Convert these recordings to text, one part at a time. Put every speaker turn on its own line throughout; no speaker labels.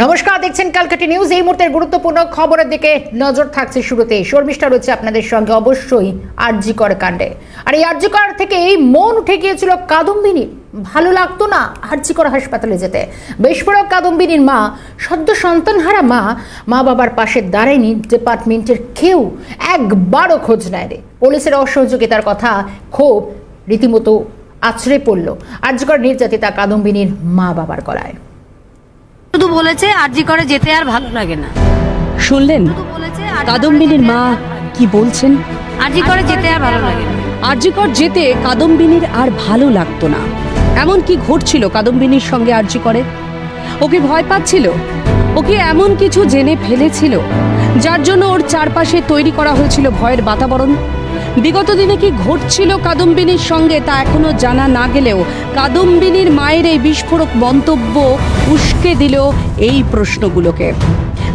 নমস্কার, দেখছেন ক্যালকাটা নিউজ। এই মুহূর্তের গুরুত্বপূর্ণ খবরের দিকে নজর থাকছে শুরুতে শর্মিষ্ঠা রয়েছে আপনাদের সঙ্গে অবশ্যই আরজিকর কাণ্ডে। আর এই আরজিকর থেকে এই মন উঠে গিয়েছিল কাদম্বিনী ভালো লাগতো না আরজিকর হাসপাতালে যেতে। বিস্ফোরক কাদম্বিনীর মা, সদ্য সন্তানহারা মা মা বাবার পাশে দাঁড়ায়নি ডিপার্টমেন্টের কেউ একবারও খোঁজ নেয় রে পুলিশের অসহযোগিতার কথা ক্ষোভ রীতিমতো আছড়ে পড়ল। আরজিকর নির্যাতিতা কাদম্বিনীর মা বাবার গলায়।
শুধু বলেছে আরজি করে যেতে আর ভালো লাগে না।
শুনলেন? কাদম্বিনীর মা কি বলছেন?
আরজি করে যেতে আর ভালো লাগে না।
আরজিকর যেতে কাদম্বিনীর আর ভালো লাগতো না। এমন কি ঘটছিল কাদম্বিনীর সঙ্গে আরজি করে? ওকে ভয় পাচ্ছিল? ওকে এমন কিছু জেনে ফেলেছিল? যার জন্য ওর চারপাশে তৈরি করা হয়েছিল ভয়ের বাতাবরণ? বিগত দিনে কি ঘটছিল কাদম্বিনীর সঙ্গে তা এখনও জানা না গেলেও কাদম্বিনীর মায়ের এই বিস্ফোরক মন্তব্য উস্কে দিল এই প্রশ্নগুলোকে।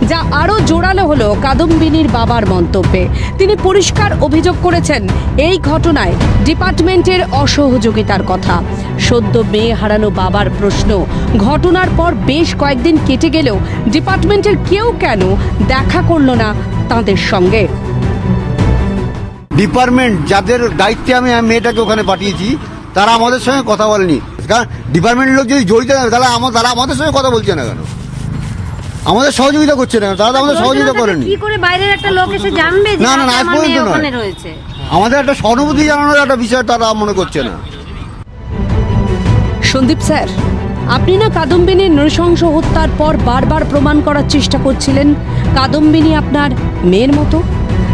যা আরও জোরালো হলো কাদম্বিনীর বাবার মন্তব্যে। তিনি পরিষ্কার অভিযোগ করেছেন, এই ঘটনায় ডিপার্টমেন্টের অসহযোগিতার কথা। সদ্য মেয়ে হারানো বাবার প্রশ্ন। ঘটনার পর বেশ কয়েকদিন কেটে গেলেও ডিপার্টমেন্টের কেউ কেন দেখা করল না তাদের সঙ্গে।
ডিপার্টমেন্ট যাদের দায়িত্বে আমি মেয়েটাকে ওখানে পাঠিয়েছি তারা আমাদের সঙ্গে কথা বলেনি। কারণ ডিপার্টমেন্টের লোক যদি জড়িত না তাহলে আমার তারা আমাদের সঙ্গে কথা বলছে না কেন? আমাদের সহযোগিতা করছে না তারা আমাদের সহযোগিতা করেনি।
কি করে বাইরের একটা লোক এসে জানবে যে
না, না, না, আজ পর্যন্ত নয়।
ওখানে রয়েছে?
আমাদের একটা সহানুভূতি জানানোর একটা বিষয় তারা মনে করছে না।
সন্দীপ স্যার আপনি না কাদম্বিনীর নৃশংস হত্যার পর বারবার প্রমাণ করার চেষ্টা করছিলেন। কাদম্বিনী আপনার মেয়ের মতো?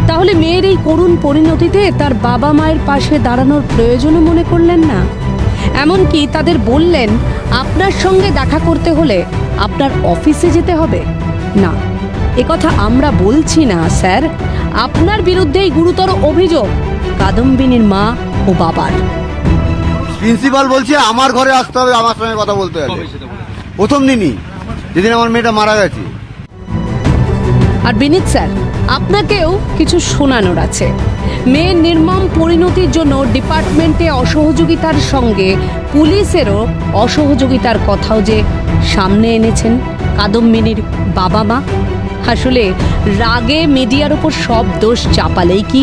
তাহলে মেয়ের এই করুণ পরিণতিতে তার বাবা মায়ের পাশে দাঁড়ানোর প্রয়োজনও মনে করলেন না। এমনকি তাদের বললেন আপনার সঙ্গে দেখা করতে হলে আপনার অফিসে যেতে হবে। না একথা আমরা বলছি না স্যার। আপনার বিরুদ্ধেই গুরুতর অভিযোগ কাদম্বিনীর মা ও বাবার।
প্রিন্সিপাল বলছে আমার ঘরে আসতে হবে আমার সঙ্গে কথা বলতে হবে। প্রথম দিনই যেদিন আমার মেয়েটা মারা গেছে
আর বিনীত স্যার, আপনাকেও কিছু শোনানোর আছে। মেয়ের নির্মম পরিণতির জন্য ডিপার্টমেন্টে অসহযোগিতার সঙ্গে পুলিশেরও অসহযোগিতার কথাও যে সামনে এনেছেন কাদম্বিনীর বাবা মা। আসলে রাগে মিডিয়ার ওপর সব দোষ চাপালেই কি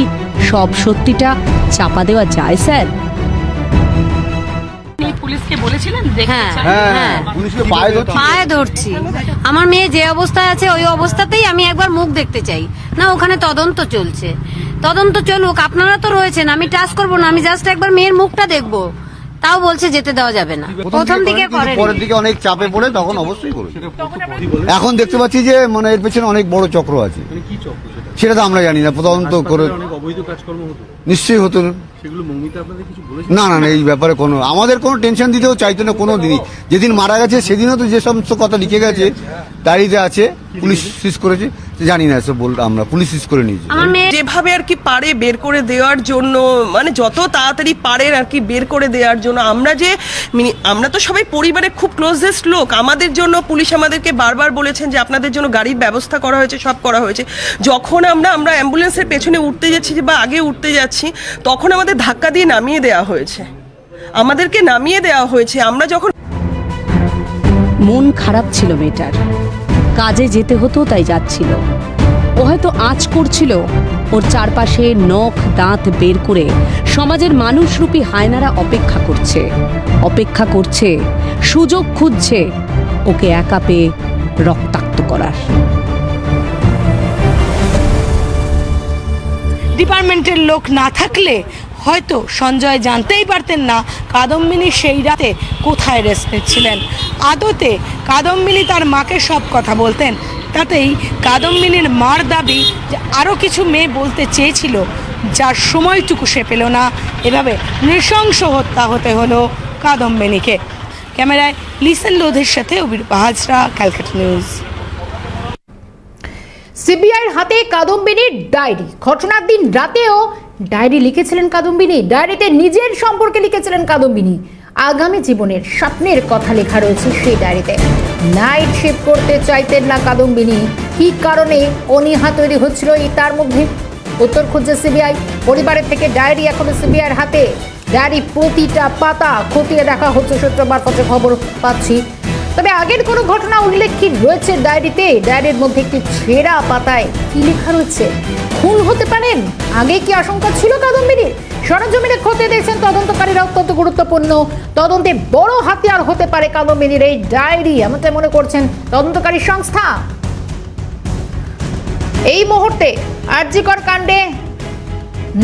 সব সত্যিটা চাপা দেওয়া যায়, স্যার?
পুলিশকে বলেছিলেন
হ্যাঁ।
হ্যাঁ
হ্যাঁ।
পুলিশকে পায়ে ধরছে।
পায়ে ধরছি। আমার মেয়ে যে অবস্থায় আছে ওই অবস্থাতেই আমি একবার মুখ দেখতে চাই। না ওখানে তদন্ত চলছে। তদন্ত চলুক আপনারা তো রয়েছেন আমি টাচ করব না আমি জাস্ট একবার মেয়ের মুখটা দেখব। তাও বলছে যেতে দেওয়া যাবে না। প্রথম দিকে
পরের দিকে অনেক চাপে পড়ে তখন অবশ্যই করেছে। এখন দেখতে পাচ্ছি যে মানে এর পেছনে অনেক বড় চক্র আছে।
মানে কি চক্র সেটা?
সেটা তো আমরা জানি না তদন্ত করে
অনেক অবৈধ কাজকর্ম হতো।
নিশ্চয়ই হতো না।
সেগুলো মৌমিতা আপনাদের কিছু বলেছে?
না না না এই ব্যাপারে কোনো আমাদের কোনো টেনশন দিতেও চাইতো না কোনো দিনই। যেদিন মারা গেছে সেদিনও তো যে সমস্ত কথা লিখে গেছে ডায়েরিতে আছে পুলিশ সিজ করেছে জানি না এসব বল আমরা পুলিশ সিজ করে নিয়েছি।
যেভাবে আর কি পারে বের করে দেওয়ার জন্য মানে যত তাড়াতাড়ি পারে আর কি বের করে দেওয়ার জন্য আমরা যে মিনি- আমরা তো সবাই পরিবারে খুব ক্লোজেস্ট লোক আমাদের জন্য পুলিশ আমাদেরকে বারবার বলেছেন যে আপনাদের জন্য গাড়ির ব্যবস্থা করা হয়েছে সব করা হয়েছে। যখন আমরা আমরা অ্যাম্বুলেন্সের পেছনে উঠতে যাচ্ছি বা আগে উঠতে যাচ্ছি তখন আমাদের ধাক্কা দিয়ে নামিয়ে দেওয়া হয়েছে। আমাদেরকে নামিয়ে দেওয়া হয়েছে, আমরা যখন
মন খারাপ ছিল মেয়েটার। কাজে যেতে হতো, তাই যাচ্ছিল। ও হয়তো আঁচ করছিল, ওর চারপাশে নখ, দাঁত বের করে সমাজের মানুষরূপী হায়নারা অপেক্ষা করছে। অপেক্ষা করছে, সুযোগ খুঁজছে, ওকে একা পেয়ে রক্তাক্ত করার।
ডিপার্টমেন্টের লোক না থাকলে হয়তো সঞ্জয় জানতেই পারতেন না কাদম্বিনী সেই রাতে কোথায় রেস্ট নিচ্ছিলেন। আদতে কাদম্বিনী তার মাকে সব কথা বলতেন। তাতেই কাদম্বিনীর মার দাবি যে আরও কিছু মেয়ে বলতে চেয়েছিল, যার সময়টুকু সে পেল না। এভাবে নৃশংস হত্যা হতে হলো কাদম্বিনীকে। ক্যামেরায় লিসেন লোধের সাথে অবির হাজরা ক্যালকাটা নিউজ।
সিবিআইয়ের হাতে কাদম্বিনীর ডায়েরি। ঘটনার দিন রাতেও ডায়েরি লিখেছিলেন কাদম্বিনী। ডায়েরিতে নিজের সম্পর্কে লিখেছিলেন কাদম্বিনী। আগামী জীবনের স্বপ্নের কথা লেখা রয়েছে সেই ডায়েরিতে। নাইট শিফট করতে চাইতেন না কাদম্বিনী। কি কারণে অনীহা তৈরি হচ্ছিল এই তার মধ্যে? উত্তর খুঁজছে সিবিআই। পরিবারের থেকে ডায়েরি এখনও সিবিআইয়ের হাতে। ডায়েরি প্রতিটা পাতা খতিয়ে দেখা হচ্ছে সূত্র মারফতে। খবর পাচ্ছি তবে আগের কোনো ঘটনা উল্লেখ কি রয়েছে ডায়েরিতে? ডায়েরির মধ্যে একটি ছেঁড়া পাতায় কি লেখা রয়েছে? খুন হতে পারেন? আগে কি আশঙ্কা ছিল কাদম্বিনীর সরজমিনে খতিয়ে দেখছেন তদন্তকারীরা অত্যন্ত গুরুত্বপূর্ণ। তদন্তে বড় হাতিয়ার হতে পারে কাদম্বিনীর এই ডায়েরি এমনটাই মনে করছেন তদন্তকারী সংস্থা। এই মুহূর্তে আরজিকর কাণ্ডে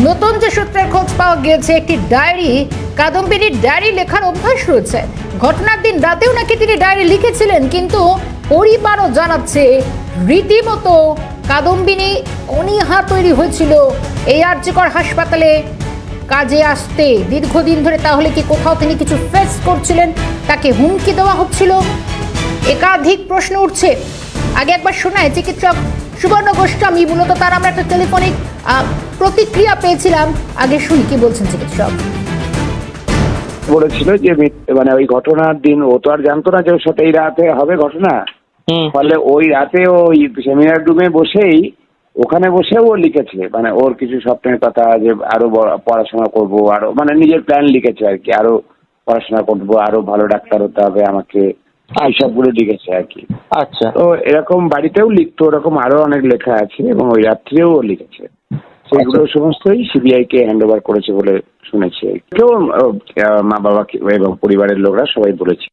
নতুন যে সূত্রের খোঁজ পাওয়া গিয়েছে, একটি ডায়েরি কাদম্বিনীর ডায়েরি লেখার অভ্যাস রয়েছে। ঘটনার দিন রাতেও নাকি তিনি ডায়েরি লিখেছিলেন, কিন্তু পরিবারও জানাচ্ছে, রীতিমতো কাদম্বিনী অনীহা তৈরি হয়েছিল এই আর্যকর হাসপাতালে কাজে আসতে। দীর্ঘদিন ধরে তাহলে কি কোথাও তিনি কিছু ফেস করছিলেন? তাকে হুমকি দেওয়া হচ্ছিল? একাধিক প্রশ্ন উঠছে। আগে একবার শোনায়, চিকিৎসক সুবর্ণ গোস্বামী, মূলত তার আমরা একটা টেলিফোনিক প্রতিক্রিয়া পেয়েছিলাম। আগে শুনি কি বলছেন চিকিৎসক?
বলেছিল যে মানে ওই ঘটনার দিন ও তো আর জানতো না যে ওর সাথে এই রাতে হবে ঘটনা। ফলে ওই রাতে ওই সেমিনার রুমে বসেই ওখানে বসেও ও লিখেছে। মানে ওর কিছু স্বপ্নের কথা যে আরও পড়াশোনা করব আরও মানে নিজের প্ল্যান লিখেছে আর কি। আরও পড়াশোনা করব আরও ভালো ডাক্তার হতে হবে আমাকে। এইসবগুলো লিখেছে আর কি।
আচ্ছা।
তো এরকম বাড়িতেও লিখতো ওরকম আরও অনেক লেখা আছে এবং ওই রাত্রেও ও লিখেছে। সেগুলো সমস্তই সিবিআই কে হ্যান্ড ওভার করেছে বলে শুনেছি। কেউ মা বাবা এবং পরিবারের লোকরা সবাই বলেছে।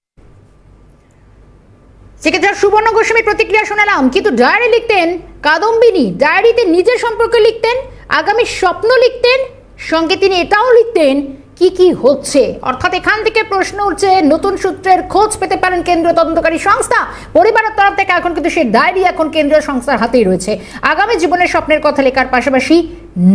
সেক্ষেত্রে সুবর্ণ গোস্বামী প্রতিক্রিয়া শোনালাম কিন্তু ডায়েরি লিখতেন কাদম্বিনী। ডায়েরিতে নিজের সম্পর্কে লিখতেন আগামী স্বপ্ন লিখতেন সঙ্গে তিনি এটাও লিখতেন কি কি হচ্ছে? অর্থাৎ এখান থেকে প্রশ্ন উঠছে, নতুন সূত্রের খোঁজ পেতে পারেন কেন্দ্রীয় তদন্তকারী সংস্থা। পরিবারের তরফ থেকে এখন কিন্তু সেই ডায়েরি এখন কেন্দ্রীয় সংস্থার হাতেই রয়েছে। আগামী জীবনের স্বপ্নের কথা লেখার পাশাপাশি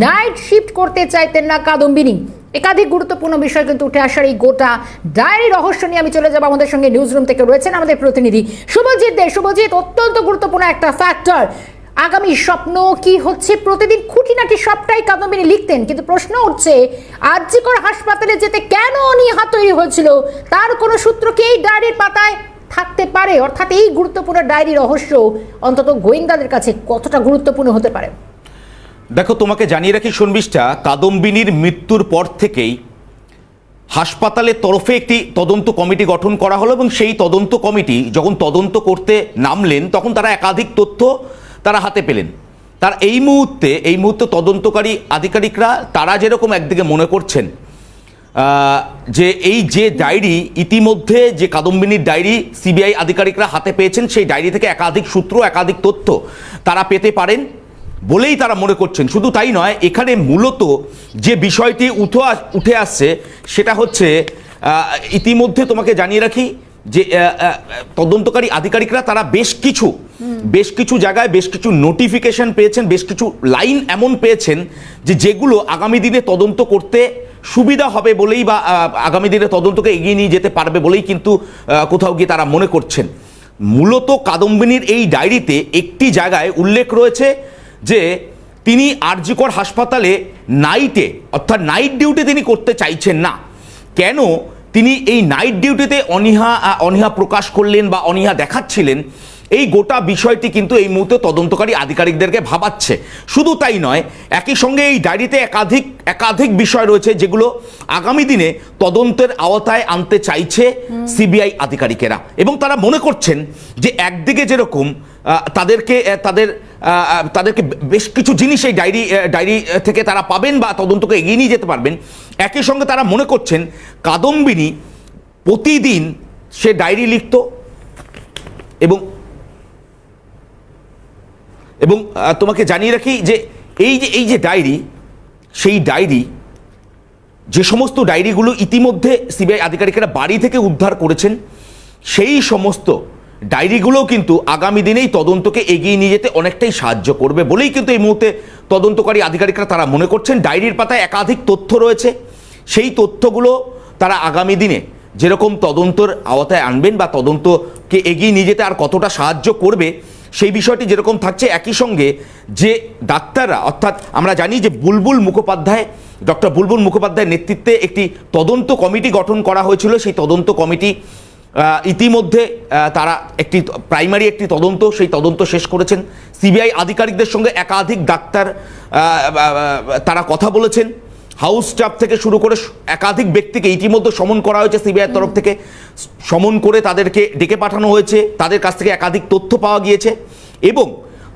নাইট শিফট করতে চাইতেন না কাদম্বিনী। একাধিক গুরুত্বপূর্ণ বিষয় কিন্তু উঠে আসার এই গোটা ডায়েরি রহস্য নিয়ে আমি চলে যাব আমাদের সঙ্গে নিউজ রুম থেকে রয়েছেন আমাদের প্রতিনিধি শুভজিৎ দে। শুভজিৎ, অত্যন্ত গুরুত্বপূর্ণ একটা ফ্যাক্টর আগামী স্বপ্ন কি হচ্ছে? প্রতিদিন খুঁটিনাটি সবটাই কাদম্বিনী লিখতেন, কিন্তু প্রশ্ন উঠছে, আরজিকর হাসপাতালে যেতে কেন অনীহা তৈরি হয়েছিল? তার কোনো সূত্র কি এই ডায়েরির পাতায় থাকতে পারে? অর্থাৎ এই গুরুত্বপূর্ণ ডায়েরি রহস্য অন্তত গোয়েন্দাদের কাছে কতটা গুরুত্বপূর্ণ হতে পারে?
দেখো, তোমাকে জানিয়ে রাখি শর্মিষ্ঠা, কাদম্বিনীর মৃত্যুর পর থেকেই হাসপাতালের তরফে একটি তদন্ত কমিটি গঠন করা হলো এবং সেই তদন্ত কমিটি যখন তদন্ত করতে নামলেন, তখন তারা একাধিক তথ্য তারা হাতে পেলেন। তার এই মুহূর্তে এই মুহূর্তে তদন্তকারী আধিকারিকরা, তারা যেরকম একদিকে মনে করছেন যে এই যে ডায়েরি, ইতিমধ্যে যে কাদম্বিনীর ডায়েরি সিবিআই আধিকারিকরা হাতে পেয়েছেন, সেই ডায়েরি থেকে একাধিক সূত্র, একাধিক তথ্য তারা পেতে পারেন বলেই তারা মনে করছেন। শুধু তাই নয়, এখানে মূলত যে বিষয়টি উঠে আসছে, সেটা হচ্ছে ইতিমধ্যে তোমাকে জানিয়ে রাখি যে তদন্তকারী আধিকারিকরা তারা বেশ কিছু বেশ কিছু জায়গায় বেশ কিছু নোটিফিকেশন পেয়েছেন, বেশ কিছু লাইন এমন পেয়েছেন যে যেগুলো আগামী দিনে তদন্ত করতে সুবিধা হবে বলেই বা আগামী দিনে তদন্তকে এগিয়ে নিয়ে যেতে পারবে বলেই কিন্তু কোথাও গিয়ে তারা মনে করছেন। মূলত কাদম্বিনীর এই ডায়েরিতে একটি জায়গায় উল্লেখ রয়েছে যে তিনি আরজিকর হাসপাতালে নাইটে অর্থাৎ নাইট ডিউটি তিনি করতে চাইছেন না। কেন? তিনি এই নাইট ডিউটিতে অনীহা অনীহা প্রকাশ করলেন বা অনীহা দেখাচ্ছিলেন এই গোটা বিষয়টি কিন্তু এই মুহূর্তে তদন্তকারী আধিকারিকদেরকে ভাবাচ্ছে। শুধু তাই নয় একই সঙ্গে এই ডায়েরিতে একাধিক একাধিক বিষয় রয়েছে যেগুলো আগামী দিনে তদন্তের আওতায় আনতে চাইছে সিবিআই আধিকারিকেরা। এবং তারা মনে করছেন যে একদিকে যেরকম তাদেরকে তাদের তাদেরকে বেশ কিছু জিনিস এই ডায়েরি ডায়েরি থেকে তারা পাবেন বা তদন্তকে এগিয়ে নিয়ে যেতে পারবেন। একই সঙ্গে তারা মনে করছেন কাদম্বিনী প্রতিদিন সে ডায়েরি লিখত এবং এবং তোমাকে জানিয়ে রাখি যে এই যে এই যে ডায়েরি, সেই ডায়েরি যে সমস্ত ডায়েরিগুলো ইতিমধ্যে সিবিআই আধিকারিকেরা বাড়ি থেকে উদ্ধার করেছেন, সেই সমস্ত ডায়েরিগুলোও কিন্তু আগামী দিনেই তদন্তকে এগিয়ে নিয়ে যেতে অনেকটাই সাহায্য করবে বলেই কিন্তু এই মুহূর্তে তদন্তকারী আধিকারিকরা তারা মনে করছেন। ডায়েরির পাতায় একাধিক তথ্য রয়েছে। সেই তথ্যগুলো তারা আগামী দিনে যেরকম তদন্তর আওতায় আনবেন বা তদন্তকে এগিয়ে নিয়ে যেতে আর কতটা সাহায্য করবে, সেই বিষয়টি যেরকম থাকছে, একই সঙ্গে যে ডাক্তাররা, অর্থাৎ আমরা জানি যে বুলবুল মুখোপাধ্যায়, ডক্টর বুলবুল মুখোপাধ্যায়ের নেতৃত্বে একটি তদন্ত কমিটি গঠন করা হয়েছিল। সেই তদন্ত কমিটি ইতিমধ্যে তারা একটি প্রাইমারি একটি তদন্ত সেই তদন্ত শেষ করেছেন। সিবিআই আধিকারিকদের সঙ্গে একাধিক ডাক্তার তারা কথা বলেছেন। হাউস স্টাফ থেকে শুরু করে একাধিক ব্যক্তিকে ইতিমধ্যে সমন করা হয়েছে সিবিআইয়ের তরফ থেকে। সমন করে তাদেরকে ডেকে পাঠানো হয়েছে। তাদের কাছ থেকে একাধিক তথ্য পাওয়া গিয়েছে। এবং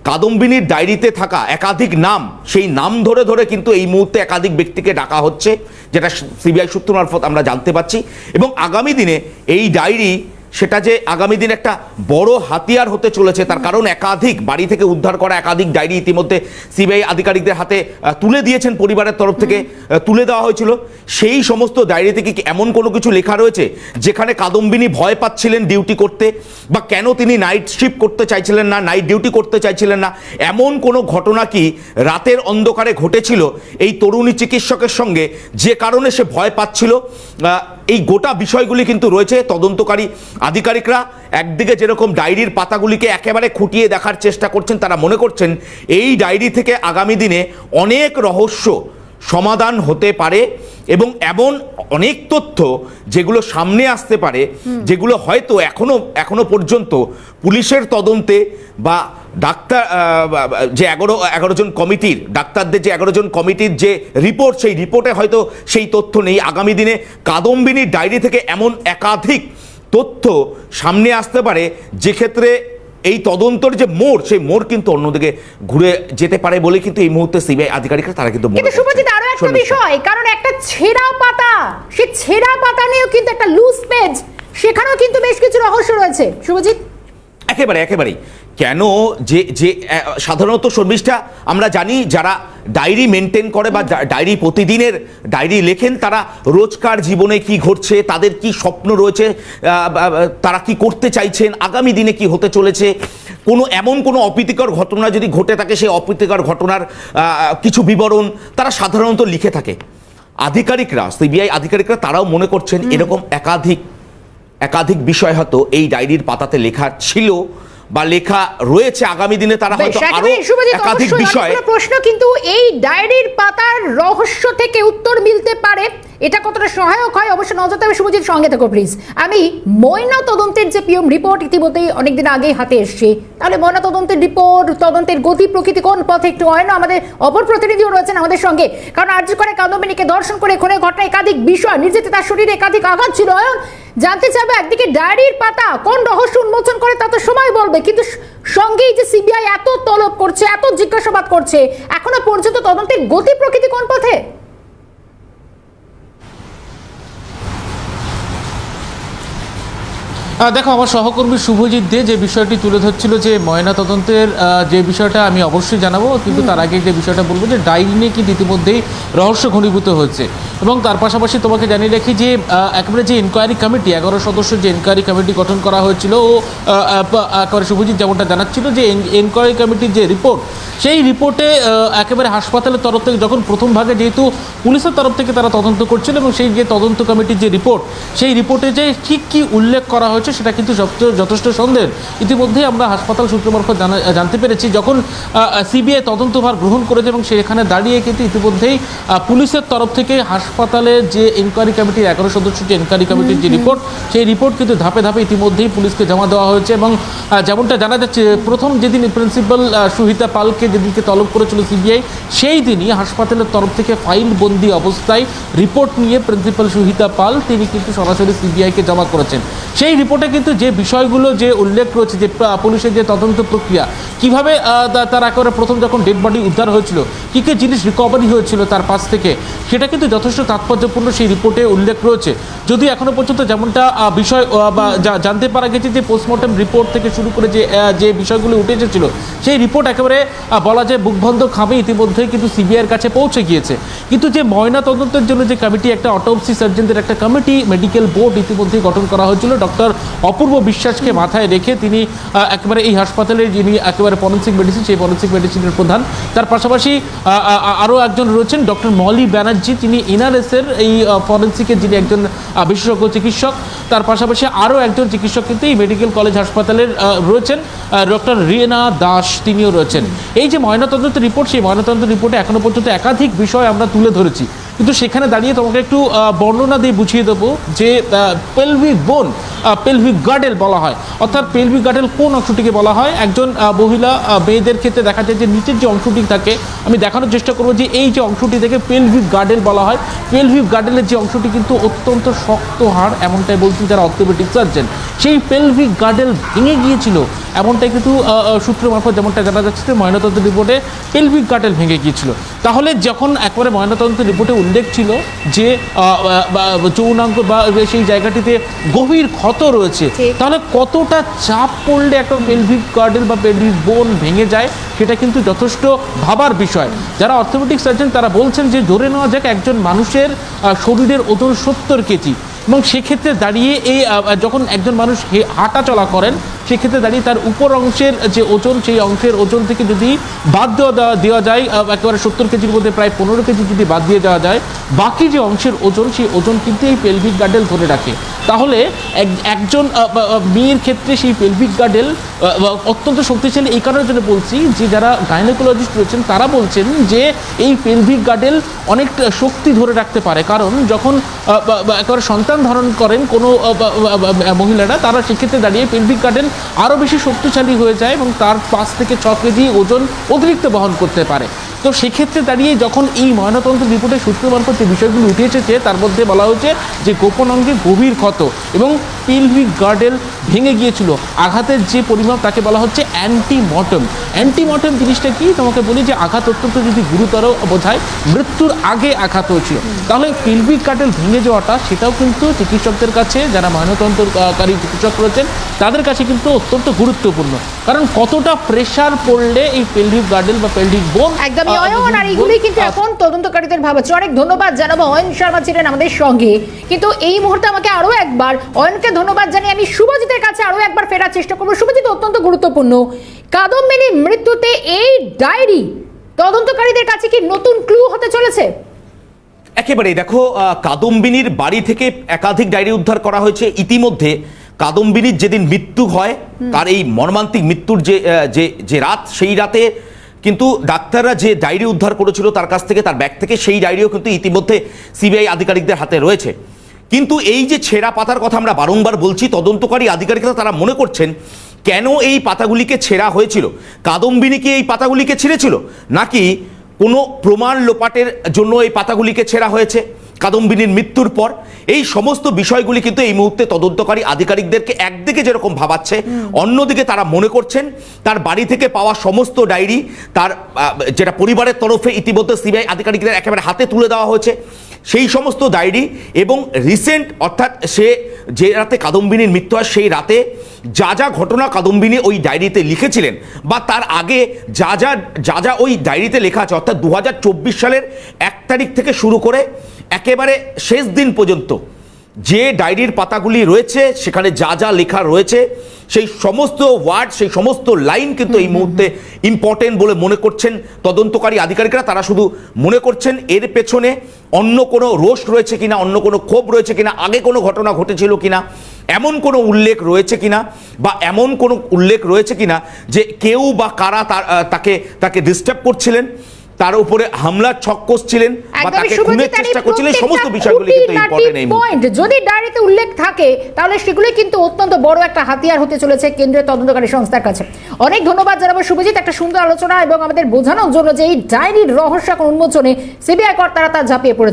কাদম্বিনীর ডায়েরিতে থাকা একাধিক নাম, সেই নাম ধরে ধরে কিন্তু এই মুহূর্তে একাধিক ব্যক্তিকে ডাকা হচ্ছে, যেটা সিবিআই সূত্র মারফত আমরা জানতে পাচ্ছি এবং আগামী দিনে এই ডায়েরি সেটা যে আগামী দিন একটা বড় হাতিয়ার হতে চলেছে তার কারণ একাধিক বাড়ি থেকে উদ্ধার করা একাধিক ডায়েরি ইতিমধ্যে সিবিআই আধিকারিকদের হাতে তুলে দিয়েছেন পরিবারের তরফ থেকে তুলে দেওয়া হয়েছিল। সেই সমস্ত ডায়েরিতে কি এমন কোনো কিছু লেখা রয়েছে যেখানে কাদম্বিনী ভয় পাচ্ছিলেন ডিউটি করতে বা কেন তিনি নাইট শিফট করতে চাইছিলেন না নাইট ডিউটি করতে চাইছিলেন না? এমন কোনো ঘটনা কি রাতের অন্ধকারে ঘটেছিল এই তরুণী চিকিৎসকের সঙ্গে যে কারণে সে ভয় পাচ্ছিল? এই গোটা বিষয়গুলি কিন্তু রয়েছে তদন্তকারী আধিকারিকরা একদিকে যেরকম ডায়েরির পাতাগুলিকে একেবারে খুঁটিয়ে দেখার চেষ্টা করছেন তারা মনে করছেন এই ডায়েরি থেকে আগামী দিনে অনেক রহস্য সমাধান হতে পারে এবং এমন অনেক তথ্য যেগুলো সামনে আসতে পারে যেগুলো হয়তো এখনও এখনও পর্যন্ত পুলিশের তদন্তে বা ডাক্তার যে এগারো এগারো জন কমিটির ডাক্তারদের যে এগারো জন কমিটির যে রিপোর্ট সেই রিপোর্টে হয়তো সেই তথ্য নেই। আগামী দিনে কাদম্বিনীর ডায়েরি থেকে এমন একাধিক তথ্য সামনে আসতে পারে যে ক্ষেত্রে এই তদন্তর যে মোড় সেই মোড় কিন্তু অন্যদিকে ঘুরে যেতে পারে বলে কিন্তু এই মুহূর্তে সিবিআই আধিকারিকরা তারা কিন্তু
কিন্তু শুভজিৎ আরও একটা বিষয় কারণ একটা ছেঁড়া পাতা সে ছেঁড়া পাতা নিয়েও কিন্তু একটা লুজ পেজ সেখানেও কিন্তু বেশ কিছু রহস্য রয়েছে। শুভজিৎ?
একেবারে একেবারেই। কেন যে যে সাধারণত শর্মিষ্ঠা আমরা জানি যারা ডায়েরি মেনটেন করে বা ডায়েরি প্রতিদিনের ডায়েরি লেখেন তারা রোজকার জীবনে কি ঘটছে তাদের কি স্বপ্ন রয়েছে তারা কি করতে চাইছেন আগামী দিনে কি হতে চলেছে কোনো এমন কোনো অপ্রীতিকর ঘটনা যদি ঘটে থাকে সেই অপ্রীতিকর ঘটনার কিছু বিবরণ তারা সাধারণত লিখে থাকে। আধিকারিকরা সিবিআই আধিকারিকরা তারাও মনে করছেন এরকম একাধিক একাধিক বিষয় হয়তো এই ডায়েরির পাতাতে লেখা ছিল বা লেখা রয়েছে। আগামী দিনে তারা হয়তো
আরও
একাধিক বিষয়
প্রশ্ন কিন্তু এই ডায়েরির পাতার রহস্য থেকে উত্তর মিলতে পারে। এটা কতটা সহায়ক হয়? অবশ্য নজর দেবে শুভজিৎ সঙ্গে থাকো প্লিজ আমি ময়না তদন্তের যে পিএম রিপোর্ট ইতিমধ্যেই অনেকদিন আগে হাতে এসছে। তাহলে ময়না তদন্তের রিপোর্ট তদন্তের গতি প্রকৃতি কোন পথে? একটু হয় না আমাদের অপর প্রতিনিধিও রয়েছেন আমাদের সঙ্গে। কারণ আর্য করে কাদম্বিনীকে দর্শন করে খুনের ঘটনা একাধিক বিষয় নিজেতে তার শরীরে একাধিক আঘাত ছিল। অয়ন জানতে চাইবে একদিকে ডায়েরির পাতা কোন রহস্য উন্মোচন করে তা তো সময় বলবে, কিন্তু সঙ্গেই যে সিবিআই এত তলব করছে, এত জিজ্ঞাসাবাদ করছে, এখনও পর্যন্ত তদন্তের গতি প্রকৃতি কোন পথে?
দেখো আমার সহকর্মী শুভজিৎ দে যে বিষয়টি তুলে ধরছিল যে ময়না তদন্তের যে বিষয়টা আমি অবশ্যই জানাব কিন্তু তার আগে যে বিষয়টা বলব যে ডায়েরি নিয়ে কিন্তু ইতিমধ্যেই রহস্য ঘনীভূত হয়েছে। এবং তার পাশাপাশি তোমাকে জানিয়ে রাখি যে একেবারে যে ইনকোয়ারি কমিটি এগারো সদস্য যে ইনকোয়ারি কমিটি গঠন করা হয়েছিল ও একেবারে শুভজিৎ যেমনটা জানাচ্ছিল যে ইনকোয়ারি কমিটির যে রিপোর্ট সেই রিপোর্টে একেবারে হাসপাতালের তরফ থেকে যখন প্রথম ভাগে যেহেতু পুলিশের তরফ থেকে তারা তদন্ত করছিল এবং সেই যে তদন্ত কমিটির যে রিপোর্ট সেই রিপোর্টে যে ঠিক কী উল্লেখ করা হয়েছে সেটা কিন্তু যথেষ্ট- যথেষ্ট সন্দেহ ইতিমধ্যেই আমরা হাসপাতাল সূত্র মারফত জানা- জানতে পেরেছি যখন সিবিআই তদন্তভার গ্রহণ করেছে এবং সেখানে দাঁড়িয়ে কিন্তু ইতিমধ্যেই পুলিশের তরফ থেকে হাসপাতালে যে ইনকোয়ারি কমিটির এগারো সদস্য যে ইনকোয়ারি কমিটির যে রিপোর্ট সেই রিপোর্ট কিন্তু ধাপে ধাপে ইতিমধ্যেই পুলিশকে জমা দেওয়া হয়েছে এবং যেমনটা জানা যাচ্ছে প্রথম যেদিন প্রিন্সিপাল সুহিতা পালকে যেদিনকে তলব করেছিল সিবিআই সেই দিনই হাসপাতালের তরফ থেকে ফাইল বন্দি অবস্থায় রিপোর্ট নিয়ে প্রিন্সিপাল সুহিতা পাল তিনি কিন্তু সরাসরি সিবিআইকে জমা করেছেন। সেই রিপোর্টে কিন্তু যে বিষয়গুলো যে উল্লেখ রয়েছে যে পুলিশের যে তদন্ত প্রক্রিয়া কীভাবে তার একেবারে প্রথম যখন ডেড বডি উদ্ধার হয়েছিল কী কী জিনিস রিকভারি হয়েছিল তার পাশ থেকে সেটা কিন্তু যথেষ্ট তাৎপর্যপূর্ণ সেই রিপোর্টে উল্লেখ রয়েছে। যদি এখনও পর্যন্ত যেমনটা বিষয় বা জানতে পারা গেছে যে পোস্টমর্টম রিপোর্ট থেকে শুরু করে যে যে বিষয়গুলো উঠে এসেছিল সেই রিপোর্ট একেবারে বলা যায় বুকবন্ধ খামে ইতিমধ্যেই কিন্তু সিবিআইয়ের কাছে পৌঁছে গিয়েছে। কিন্তু যে ময়না তদন্তের জন্য যে কমিটি একটা অটোপসি সার্জনদের একটা কমিটি মেডিকেল বোর্ড ইতিমধ্যেই গঠন করা হয়েছিল ডক্টর অপূর্ব বিশ্বাসকে মাথায় রেখে তিনি একেবারে এই হাসপাতালের যিনি একেবারে ফরেন্সিক মেডিসিন, সেই ফরেন্সিক মেডিসিনের প্রধান। তার পাশাপাশি আরও একজন রয়েছেন, ডক্টর মলি ব্যানার্জি। তিনি এনআরএসের এই ফরেন্সিকের যিনি একজন বিশেষজ্ঞ চিকিৎসক, তার পাশাপাশি আরও একজন চিকিৎসক কিন্তু এই মেডিকেল কলেজ হাসপাতালের রয়েছেন ডক্টর রিয়েনা দাস তিনিও রয়েছেন। এই যে ময়নাতদন্ত রিপোর্ট, সেই ময়নাতদন্ত রিপোর্টে এখনও পর্যন্ত একাধিক বিষয় আমরা তুলে ধরেছি। কিন্তু সেখানে দাঁড়িয়ে তোমাকে একটু বর্ণনা দিয়ে বুঝিয়ে দেবো যে পেলভিক বোন পেলভিক গার্ডেল বলা হয়। অর্থাৎ পেলভিক গার্ডেল কোন অংশটিকে বলা হয়? একজন মহিলা মেয়েদের ক্ষেত্রে দেখা যায় যে নিচের যে অংশটি থাকে, আমি দেখানোর চেষ্টা করব যে এই যে অংশটি থেকে পেলভিক গার্ডেল বলা হয়। পেলভিক গার্ডেলের যে অংশটি কিন্তু অত্যন্ত শক্ত হাড়, এমনটাই বলছেন যারা অর্থোপেডিক সার্জন সেই পেলভিক গার্ডেল ভেঙে গিয়েছিল এমনটাই কিন্তু সূত্র মারফত যেমনটা জানা যাচ্ছে যে ময়নাতদন্ত রিপোর্টে পেলভিক গার্ডেল ভেঙে গিয়েছিল। তাহলে যখন একবারে ময়নাতদন্ত রিপোর্টে উল্লেখ ছিল যে যৌনাঙ্গ বা সেই জায়গাটিতে গভীর ক্ষত রয়েছে তাহলে কতটা চাপ পড়লে একটা পেলভিক গার্ডেল বা পেলভিক বোন ভেঙে যায় সেটা কিন্তু যথেষ্ট ভাবার বিষয়। যারা অর্থোপেডিক সার্জন তারা বলছেন যে ধরে নেওয়া যাক একজন মানুষের শরীরের ওজন সত্তর কেজি। এবং সেক্ষেত্রে দাঁড়িয়ে এই যখন একজন মানুষ হাঁটা চলা করেন, সেক্ষেত্রে দাঁড়িয়ে তার উপর অংশের যে ওজন, সেই অংশের ওজন থেকে যদি বাদ দেওয়া দেওয়া দেওয়া যায় একেবারে সত্তর কেজির মধ্যে প্রায় পনেরো কেজি যদি বাদ দিয়ে দেওয়া যায়, বাকি যে অংশের ওজন, সেই ওজন কিন্তু এই পেলভিক গার্ডেল ধরে রাখে। তাহলে এক- একজন মেয়ের ক্ষেত্রে সেই পেলভিক গার্ডেল অত্যন্ত শক্তিশালী এই কারণের জন্য বলছি যে, যারা গাইনোকোলজিস্ট রয়েছেন, তারা বলছেন যে, এই পেলভিক গার্ডেল অনেকটা শক্তি ধরে রাখতে পারে। কারণ যখন একেবারে সন্তান ধারণ করেন কোনো মহিলারা, তারা সেক্ষেত্রে দাঁড়িয়ে পেলভিক গার্ডেন আরও বেশি শক্তিশালী হয়ে যায় এবং তার পাঁচ থেকে ছ কেজি ওজন অতিরিক্ত বহন করতে পারে। তো সেক্ষেত্রে দাঁড়িয়ে যখন এই ময়নাতন্ত্র রিপোর্টের সূত্র মারফত যে বিষয়গুলো উঠে এসেছে, তার মধ্যে বলা হয়েছে যে গোপন অঙ্গে গভীর ক্ষত এবং পিলভিক গার্ডেল ভেঙে গিয়েছিল। আঘাতের যে পরিমাপ তাকে বলা হচ্ছে অ্যান্টিমর্টম। অ্যান্টিমর্টম জিনিসটা কি? তোমাকে বলি যে আঘাত অত্যন্ত যদি গুরুতর বোঝায়, মৃত্যুর আগে আঘাত হয়েছিল। তাহলে পিলভিক গার্ডেল ভেঙে যাওয়াটা, সেটাও কিন্তু চিকিৎসকদের কাছে, যারা ময়নাতন্ত্রকারী চিকিৎসক রয়েছেন, তাদের কাছে কিন্তু অত্যন্ত গুরুত্বপূর্ণ। কারণ কতটা প্রেশার পড়লে এই পেলভিক গার্ডেল বা পেলভিক বোন
একদমই
আহ,
আর এগুলি কিন্তু এখন তদন্তকারীদের ভাবাচ্ছে অনেক ধন্যবাদ জানাব। অয়ন শর্মা ছিলেন আমাদের সঙ্গে। কিন্তু এই মুহূর্তে আমাকে আরও একবার অয়নকে ধন্যবাদ জানিয়ে আমি শুভজিতের কাছে আরও একবার ফেরার চেষ্টা করব। শুভজিৎ অত্যন্ত গুরুত্বপূর্ণ। কাদম্বিনী মৃত্যুতে এই ডায়েরি তদন্তকারীদের কাছে কি নতুন ক্লু হতে চলেছে?
একেবারে দেখো আহ, কাদম্বিনীর বাড়ি থেকে একাধিক ডায়েরি উদ্ধার করা হয়েছে। ইতিমধ্যে কাদম্বিনীর যেদিন মৃত্যু হয় তার এই মর্মান্তিক মৃত্যুর যে যে রাত সেই রাতে কিন্তু ডাক্তাররা যে ডায়েরি উদ্ধার করেছিল তার কাছ থেকে, তার ব্যাগ থেকে, সেই ডায়েরিও কিন্তু ইতিমধ্যে সিবিআই আধিকারিকদের হাতে রয়েছে। কিন্তু এই যে ছেঁড়া পাতার কথা আমরা বারংবার বলছি, তদন্তকারী আধিকারিকরা তারা মনে করছেন, কেন এই পাতাগুলিকে ছেঁড়া হয়েছিল? কাদম্বিনী কি এই পাতাগুলিকে ছিঁড়েছিল? নাকি কোনো প্রমাণ লোপাটের জন্য এই পাতাগুলিকে ছেঁড়া হয়েছে? কাদম্বিনীর মৃত্যুর পর এই সমস্ত বিষয়গুলি কিন্তু এই মুহূর্তে তদন্তকারী আধিকারিকদেরকে একদিকে যেরকম ভাবাচ্ছে অন্যদিকে তারা মনে করছেন তার বাড়ি থেকে পাওয়া সমস্ত ডায়েরি তার যেটা পরিবারের তরফে ইতিমধ্যে সিবিআই আধিকারিকদের একেবারে হাতে তুলে দেওয়া হয়েছে সেই সমস্ত ডায়েরি এবং রিসেন্ট অর্থাৎ সে যে রাতে কাদম্বিনীর মৃত্যু হয় সেই রাতে যা যা ঘটনা কাদম্বিনী ওই ডায়েরিতে লিখেছিলেন বা তার আগে যা যা যা যা ওই ডায়েরিতে লেখা আছে অর্থাৎ দু হাজার চব্বিশ সালের এক তারিখ থেকে শুরু করে একেবারে শেষ দিন পর্যন্ত যে ডায়েরির পাতাগুলি রয়েছে সেখানে যা যা লেখা রয়েছে সেই সমস্ত ওয়ার্ড সেই সমস্ত লাইন কিন্তু এই মুহূর্তে ইম্পর্টেন্ট বলে মনে করছেন তদন্তকারী আধিকারিকরা। তারা শুধু মনে করছেন এর পেছনে অন্য কোনো রোষ রয়েছে কিনা অন্য কোনো ক্ষোভ রয়েছে কিনা আগে কোনো ঘটনা ঘটেছিল কিনা এমন কোনো উল্লেখ রয়েছে কিনা বা এমন কোনো উল্লেখ রয়েছে কিনা যে কেউ বা কারা তার- তাকে তাকে ডিস্টার্ব করছিলেন। তার উপরে হামলার ছক কষছিলেন বা তাকে খুনের চেষ্টা করছিলেন সমস্ত বিষয়গুলি কিন্তু ইম্পর্টেন্ট এই
পয়েন্ট যদি ডায়েরিতে উল্লেখ থাকে তাহলে সেগুলো কিন্তু অত্যন্ত বড় একটা হাতিয়ার হতে চলেছে কেন্দ্রীয় তদন্তকারী সংস্থার কাছে। অনেক ধন্যবাদ জানাব শুভজিৎ একটা সুন্দর আলোচনা এবং আমাদের বোঝানোর জন্য যে এই ডায়েরির রহস্য এখন উন্মোচনে সিবিআই কর্তারা তা ঝাঁপিয়ে পড়েছেন।